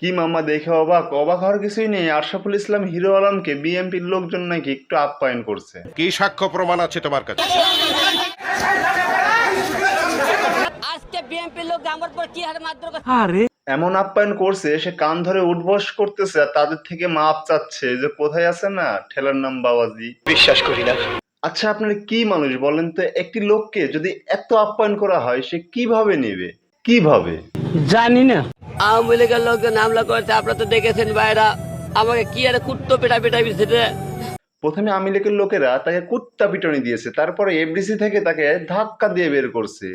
কি মামা দেখে অবাক? অবাক হওয়ার কিছুই নেই। আশরাফুল ইসলাম হিরো আলমকে বিএনপির লোকজন নাকি একটু আপ্যায়ন করছে? কি সাক্ষ্য প্রমাণ আছে তোমার কাছে? আজকে বিএনপির লোক আমার পর কি হারে মারধর করছে? এমন আপ্যায়ন করছে সে কান ধরে উঠবস করতেছে আর তাদের থেকে মাপ চাচ্ছে যে কোথায় আছে না? ঠেলার নাম বাবাজি। বিশ্বাস করি না। আচ্ছা আপনারা কি মানুষ বলেন তো? একটি লোককে যদি এত আপ্যায়ন করা হয় সে কীভাবে নেবে? কীভাবে? আওয়ামী লীগের লোকজন হামলা করেছে আপনারা তো দেখেছেন ভাইরা। আমাকে কি আর কুত্তো পেটা পেটা বিছে প্রথমে আওয়ামী লীগের লোকেরা তাকে কুত্তা পিটনি দিয়েছে তারপরে এফডিসি থেকে তাকে ধাক্কা দিয়ে বের করছে।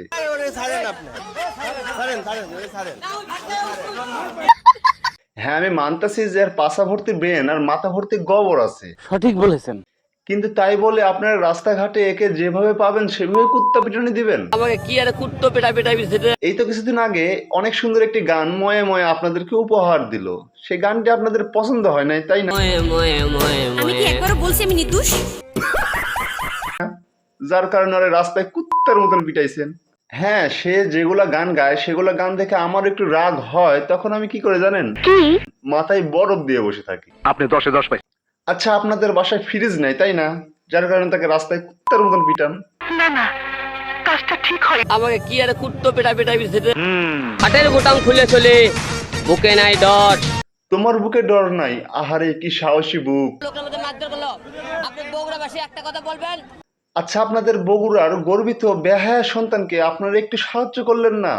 হ্যাঁ আমি মানতেছি যে আর পাশা ভর্তি ব্রেন আর মাথা ভর্তি গোবর আছে। সঠিক বলেছেন। কিন্তু তাই বলে আপনারা রাস্তাঘাটে একে যেভাবে পাবেন সেভাবে কুত্তা পিটনি দিবেন। আমাকে কি আরে কুত্তো পেটা পেটা বিছে এই তো কিছুদিন আগে অনেক সুন্দর একটি গান ময়ে ময়ে আপনাদেরকে উপহার দিল। সেই গানটি আপনাদের পছন্দ হয় নাই তাই না? ময়ে ময়ে ময়ে আমি কি একবারও বলছি আমি নির্দোষ? যার কারণে আরে রাস্তায় কুত্তার মতন পিটাইছেন। হ্যাঁ সে যেগুলা গান গায় সেগুলা গান দেখে আমার একটু রাগ হয় তখন আমি কি করে জানেন? মাথায় বরফ দিয়ে বসে থাকি। আপনি দশে দশ পাই আচ্ছা আপনাদের বাসায় ফ্রিজ নাই তাই না? যার কারণে তাকে রাস্তায় কুত্তার মতন পিটান। আমাকে কি আরে কুত্তো পেটা পেটা বিছে হাটের বোতাম খুলে চলে বুকে নাই ডট তোমার বুকে ডর নাই? আহারে কি সাহসী বুক। লোকের মধ্যে মারধর করল। আপনি একটা কথা বলবেন? আচ্ছা আপনাদের বগুড়ার গর্বিত বেহায়া সন্তানকে আপনারা একটু সাহায্য করলেন না?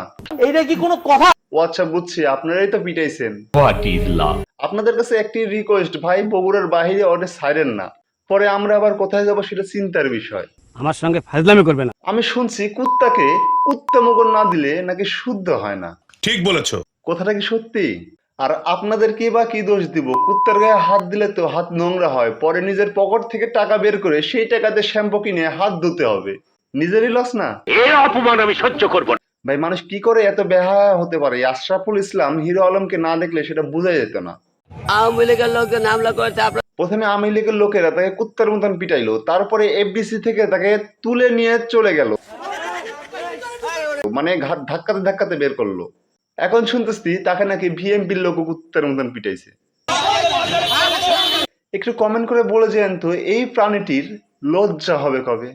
এইটা কি কোনো কথা? ও আচ্ছা বুঝছি। আপনারাই তো পিটাইছেন। আপনাদের কাছে একটি রিকোয়েস্ট ভাই বগুড়ার বাইরে অনেক সাইরেন না। পরে আমরা আবার কোথায় যাব সেটা চিন্তার বিষয়। আমার সঙ্গে ফাজলামি করবে না। আমি শুনছি কুত্তাকে কুত্তা মগর না দিলে নাকি শুদ্ধ হয় না। ঠিক বলেছ। কথাটা কি সত্যি? আর আপনাদের কি বা কি দোষ দিব? কুত্তার গায়ে হাত দিলে তো হাত নোংরা হয়। পরে নিজের পকেট থেকে টাকা বের করে সেই টাকাতে শ্যাম্পু কিনে হাত ধুতে হবে। নিজেরই লস না? এ অপমান আমি সহ্য করব না। ভাই মানুষ কি করে এত বেহায়া হতে পারে? আশরাফুল ইসলাম হিরো আলমকে না দেখলে সেটা বোঝা যেত না। আওয়ামী লীগের লোকজন হামলা করেছে প্রথমে আওয়ামী লীগের লোকেরা তাকে কুত্তার মতন পিটাইলো তারপরে এফডিসি থেকে তাকে তুলে নিয়ে চলে গেল। মানে ঘাট ধাক্কাতে ধাক্কাতে বের করল। এখন শুনতেছি তাকে নাকি ভিএমপির লোক কুত্তার মতন পিটাইছে। একটু কমেন্ট করে বলে যেন তো এই প্রাণীটির লজ্জা হবে কবে?